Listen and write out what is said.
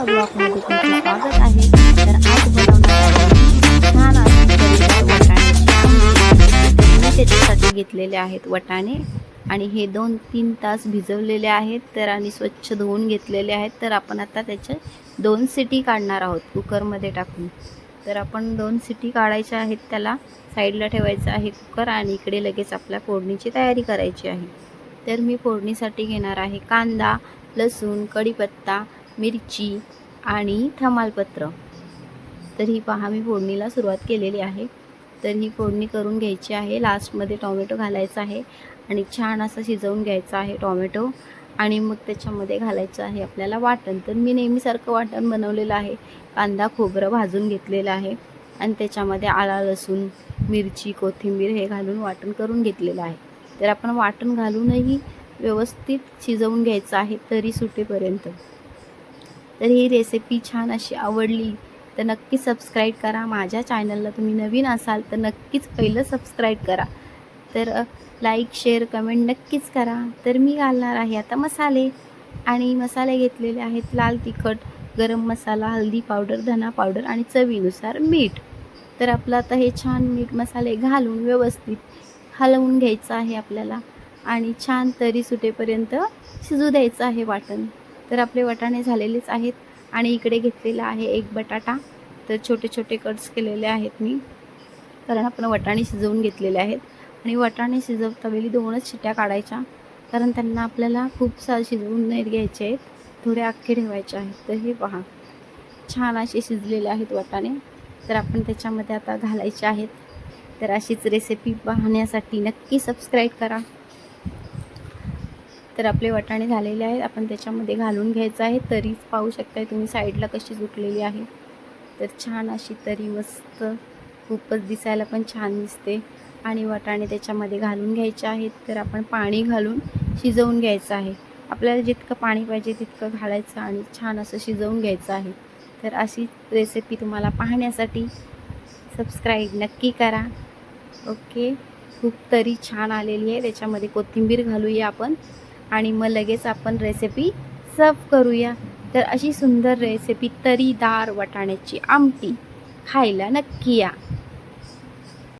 एका ब्लॉगमध्ये म्हणजे तुमचं स्वागत आहे. तर आज बनवणार छान वटाणे. त्याच्यासाठी घेतलेले आहेत वटाणे आणि हे दोन तीन तास भिजवलेले आहेत. तर आणि स्वच्छ धुवून घेतलेले आहेत. तर आपण आता त्याचे दोन सिटी काढणार आहोत कुकरमध्ये टाकून. तर आपण दोन सिटी काढायच्या आहेत. त्याला साईडला ठेवायचं आहे कुकर आणि इकडे लगेच आपल्या फोडणीची तयारी करायची आहे. तर मी फोडणीसाठी घेणार आहे कांदा लसूण कढीपत्ता मिरची आणि थमालपत्र. तर ही पहा मी फोडणीला सुरुवात केलेली आहे. तर ही फोडणी करून घ्यायची आहे. लास्टमध्ये टॉमॅटो घालायचा आहे आणि छान असं शिजवून घ्यायचं आहे टॉमॅटो. आणि मग त्याच्यामध्ये घालायचं आहे आपल्याला वाटण. तर मी नेहमीसारखं वाटण बनवलेलं आहे. कांदा खोबरं भाजून घेतलेलं आहे. आणि त्याच्यामध्ये आला लसूण मिरची कोथिंबीर हे घालून वाटण करून घेतलेलं आहे. तर आपण वाटण घालूनही व्यवस्थित शिजवून घ्यायचं आहे तरी सुटेपर्यंत. तर ही रेसिपी छान अशी आवडली तर नक्की सबस्क्राईब करा. माझ्या चॅनलला तुम्ही नवीन असाल तर नक्कीच पहिलं सबस्क्राईब करा. तर लाईक शेअर कमेंट नक्कीच करा. तर मी घालणार आहे आता मसाले. आणि मसाले घेतलेले आहेत लाल तिखट गरम मसाला हल्दी पावडर धना पावडर आणि चवीनुसार मीठ. तर आपलं आता हे छान मीठ मसाले घालून व्यवस्थित हलवून घ्यायचं आहे आपल्याला. आणि छान तरी सुटेपर्यंत शिजू द्यायचं आहे वाटण. तर आपले वटाणे झालेलेच आहेत आणि इकडे घेतलेला आहे एक बटाटा. तर छोटे छोटे कट्स केलेले आहेत मी. कारण आपण वटाणे शिजवून घेतलेले आहेत. आणि वटाणे शिजवता वेळी दोनच शिट्या काढायच्या. कारण त्यांना आपल्याला खूप सा शिजवून नाही घ्यायचे आहेत. थोडे अख्खे ठेवायचे आहेत. तर हे पहा. छान असे शिजलेले आहेत वाटाणे. तर आपण त्याच्यामध्ये आता घालायचे आहेत. तर अशीच रेसिपी पाहण्यासाठी नक्की सबस्क्राईब करा. तर आपले वाटाणे झालेले आहेत. आपण त्याच्यामध्ये घालून घ्यायचं आहे. तरीच पाहू शकताय तुम्ही साईडला कशी झुकलेली आहे. तर छान अशी तरी मस्त खूपच दिसायला पण छान दिसते. आणि वाटाणे त्याच्यामध्ये घालून घ्यायचे आहेत. तर आपण पाणी घालून शिजवून घ्यायचं आहे. आपल्याला जितकं पाणी पाहिजे तितकं घालायचं आणि छान असं शिजवून घ्यायचं आहे. तर अशी रेसिपी तुम्हाला पाहण्यासाठी सबस्क्राईब नक्की करा. ओके खूप तरी छान आलेली आहे. त्याच्यामध्ये कोथिंबीर घालूया आपण. आणि मग लगेच आपण रेसिपी सर्व करूया. तर अशी सुंदर रेसिपी तरीदार वाटाण्याची आमटी खायला नक्की या.